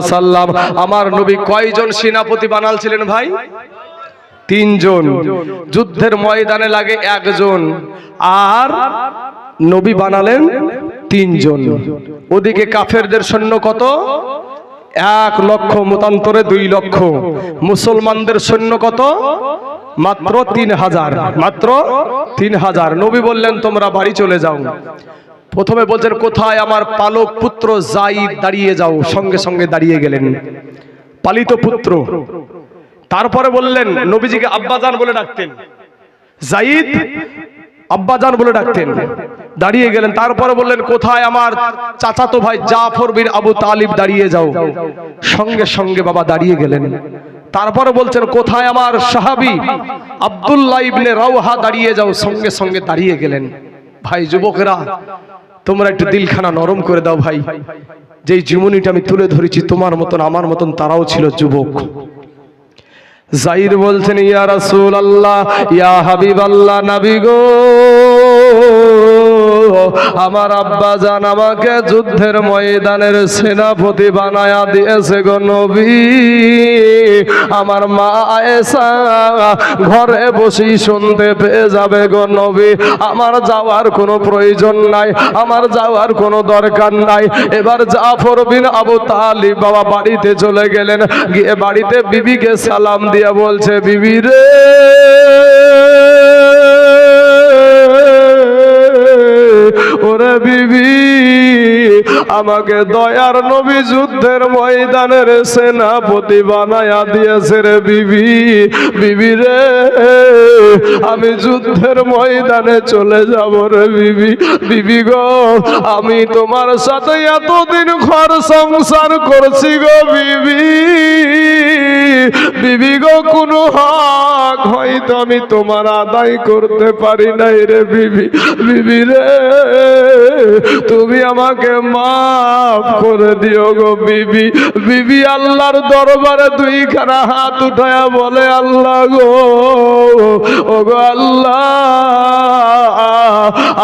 সাল্লাম, আমার নবী কয়জন সেনাপতি বানালছিলেন ভাই? তিনজন। যুদ্ধের ময়দানে লাগে একজন। আর নবী বানালেন তিনজন। ওদিকে কাফেরদের সৈন্য কত? এক লক্ষ, মতান্তরে দুই লক্ষ। মুসলমানদের সৈন্য কত? মাত্র তিন হাজার। মাত্র তিন হাজার। নবী বললেন, তোমরা বাড়ি চলে যাও। প্রথমে বলছেন, কোথায় আমার পালক পুত্র জাইদ দাঁড়িয়ে যাও? সঙ্গে সঙ্গে দাঁড়িয়ে গেলেন। পালিত পুত্র। তারপরে বললেন, নবীজিকে আব্বাজান বলে ডাকতেন। জাইদ আব্বাজান বলে ডাকতেন। দাঁড়িয়ে গেলেন। তারপরে বললেন, কোথায় আমার চাচাতো ভাই জাফর বিন আবু তালিব দাঁড়িয়ে যাও? সঙ্গে সঙ্গে বাবা দাঁড়িয়ে গেলেন। তারপরে বলছেন, কোথায় আমার সাহাবি আব্দুল্লাহ ইবনে রাওহা দাঁড়িয়ে যাও? সঙ্গে সঙ্গে দাঁড়িয়ে গেলেন। ভাই, যুবকেরা তোমরা একটু দিলখানা নরম করে দাও ভাই। যেই জীবনীটা আমি তুলে ধরেছি তোমার মতন আমার মতন তারাও ছিল যুবক। জাইর বলছেন ইয়া রাসুল আল্লাহ ইয়া হাবিব আল্লাহ নাবিগো গো। আমার আব্বা জান আমাকে যুদ্ধের ময়দানের সেনাপতি বানায়া দিয়েছে গো নবী। আমার মা আয়েশা ঘরে বসেই শুনতে পেয়ে যাবে গো নবী। আমার যাওয়ার কোনো প্রয়োজন নাই, আমার যাওয়ার কোনো দরকার নাই। এবার জাফর বিন আবু তালিব বাবা বাড়িতে চলে গেলেন, গিয়ে বাড়িতে বিবিকে সালাম দিয়ে বলছে, বিবি রে ওরে বিবি, আমাকে দয়ার নবী যুদ্ধের ময়দানের সেনাপতি বানায়া দিয়েছে রে বিবি। বিবি রে, আমি যুদ্ধের ময়দানে চলে যাব রে বিবি। বিবি গো, আমি তোমার সাথে এতদিন ঘর সংসার করছি গো বিবি। বিবি গো, কোনো হক হয়তো আমি তোমার আদায় করতে পারি নাই রে বিবি বিবি রে। তুমি আমাকে মাফ করে দিও গো বিবি বিবি আল্লাহর দরবারে দুইখানা হাত উঠায়া বলে, আল্লাহ গো ও গো আল্লাহ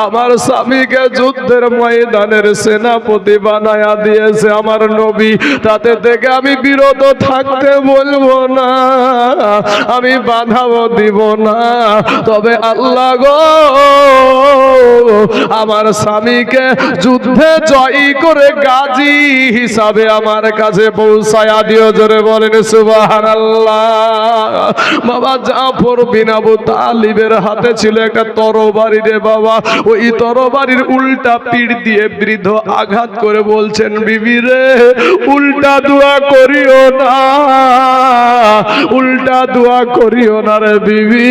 আমার স্বামীকে যুদ্ধের ময়দানের সেনাপতি বানায়া দিয়েছে আমার নবী। তাতে থেকে আমি বিরত থাকতে বলব না, আমি বাধাও দিব না। তবে আল্লাহ গো, আমার স্বামীকে যুদ্ধে জয়ী করে গাজী হিসাবে আমার কাছে পৌঁছায়া দিও, জোরে বলেন সুবাহান বাবা জাফর বিন আবু তালিবের হাতে ছিল একটা তরবারি রে বাবা ওই তরবারির উল্টা পিঠ দিয়ে বৃদ্ধ আঘাত করে বলছেন, বিবি রে, উল্টা দোয়া করিও না। উল্টা দোয়া করিও না রে বিবি।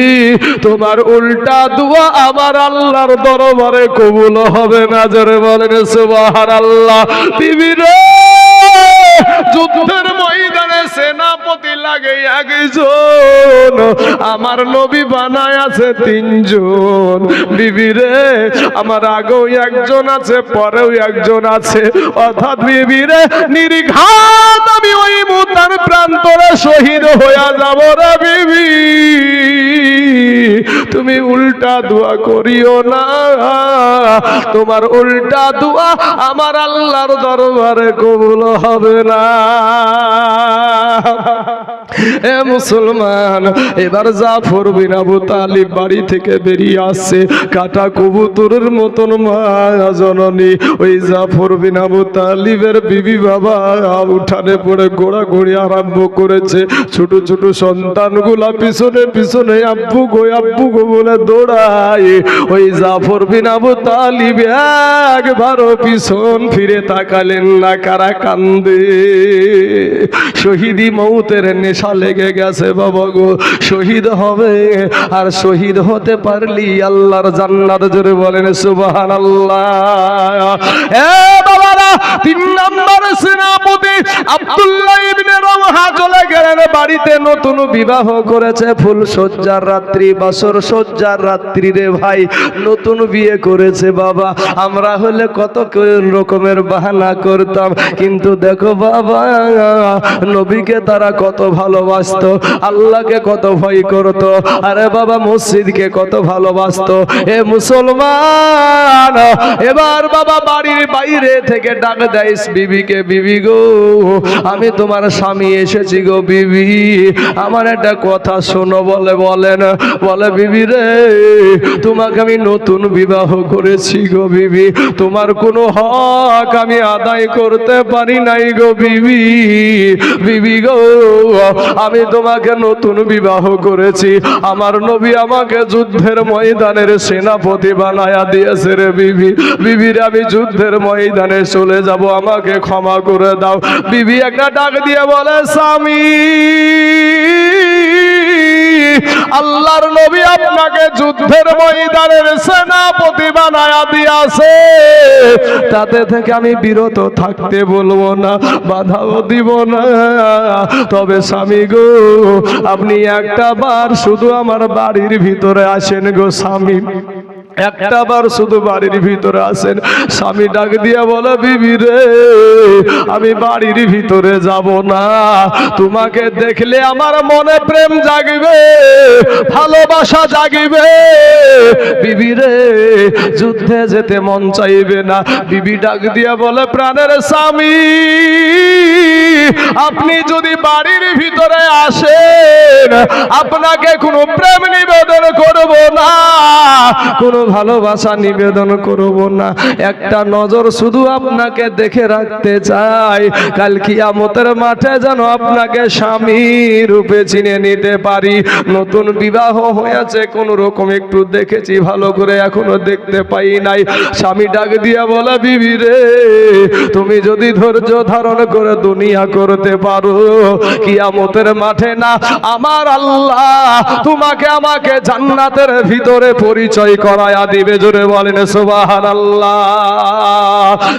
তোমার উল্টা দোয়া আমার আল্লাহর দরবারে কবুল হবে না। জোরে বলেন সুবহান আল্লাহ বিবি রে, যুদ্ধের লাগে একজন। আমার নবী বানায় আছে তিনজন। বিবি রে, আমার আগেও একজন আছে, পরেও একজন আছে। অর্থাৎ বিবি রে, নির্ঘাত আমি ওই মুতার প্রান্তরে শহীদ হইয়া যাব রে বিবি। তুমি উল্টা দোয়া করিও না। তোমার উল্টা দোয়া আমার আল্লাহর দরবারে কবুল হবে না। এ মুসলমান, এবার জাফর বিন আবু তালিব বাড়ি থেকে বেরিয়ে আসছে। কাটা কবুতরের মতন মা জননী। ওই জাফর বিন আবু তালিবের বিবি বাবা উঠানে পড়ে ঘোরাঘুরি আরম্ভ করেছে। ছোট ছোট সন্তানগুলা পিছনে পিছনে, আব্বু গো আব্বু গো বলে দৌড়ায়, ওই জাফর বিন আবু তালিব একবারও পিছন ফিরে তাকালেন না, কারা কান্দে। শহীদি মৌতের নেশা লেগে গেছে বাবা গো, শহীদ হবে আর শহীদ হতে পারলি আল্লাহর জান্নাত জোরে বলেন সুবহান আল্লাহ এ বাবারা, তিন নম্বর সেনাপতি আব্দুল্লাহ ইবনে রওহা চলে গেলেন, বাড়িতে নতুন বিবাহ করেছে ফুল সজ্জার রাত্রি বাসর সজ্জার রাত্রি রে ভাই। নতুন বিয়ে করেছে বাবা। আমরা হলে কত রকমের বাহানা করতাম। কিন্তু দেখো বাবা, নবীকে তারা কত ভালোবাসতো, আল্লাহকে কত ভয় করত। আরে বাবা, মসজিদকে কত ভালোবাসতো। এ মুসলমান, এবার বাবা বাড়ির বাইরে থেকে ডাক দেয়, বিবিকে, বিবি গো, আমি তোমার স্বামী এসেছি গো, বিবি। আমার একটা কথা শোনো, বলে, বলেন, বলে, বিবি রে। তোমাকে আমি নতুন বিবাহ করেছি গো বিবি। তোমার কোনো হক আমি আদায় করতে পারি নাই গো বিবি। বিবি গো, আমি তোমাকে নতুন বিবাহ করেছি। আমার নবী আমাকে যুদ্ধের ময়দানের সেনাপতি বানায়া দিয়েছে রে বিবি। বিবির আমি যুদ্ধের ময়দানে চলে যাব, আমাকে ক্ষমা করে দাও। বিবি একটা ডাক দিয়ে বলে, স্বামী আল্লাহর নবী আপনাকে যুদ্ধের ময়দানের সেনাপতি বানায়া দিয়াছে। তাতে থেকে আমি বিরত থাকতে বলব না, বাধাও দিব না। তবে স্বামী গো, আপনি একটা বার শুধু আমার বাড়ির ভিতরে আসেন গো স্বামী। একটা বার শুধু বাড়ির ভিতরে আসেন। স্বামী ডাক দিয়া বলে, বিবি রে, আমি বাড়ির ভিতরে যাব না। তোমাকে দেখলে আমার মনে প্রেম জাগিবে, ভালোবাসা জাগিবে। বিবি রে, যুদ্ধে যেতে মন চাইবে না। বিবি ডাক দিয়া বলে, প্রাণের স্বামী, আপনি যদি বাড়ির ভিতরে আসেন, আপনাকে কোনো প্রেম নিবেদন করব না। কোনো ভালোবাসা নিবেদন করব না। একটা নজর শুধু আপনাকে দেখে রাখতে চাই। কাল কিয়ামতের মাঠে যেন আপনাকে স্বামী রূপে চিনে নিতে পারি। নতুন বিবাহ হয়েছে, কোন রকম একটু দেখেছি, ভালো করে এখনও দেখতে পাই নাই। স্বামী ডাক দিয়া বলা, বিবি রে, তুমি যদি ধৈর্য ধারণ করে দুনিয়া করতে পারো, কিয়ামতের মাঠে না, আমার আল্লাহ তোমাকে আমাকে জান্নাতের ভিতরে পরিচয় করায়া দিবে জোরে বলেন সুবহানাল্লাহ।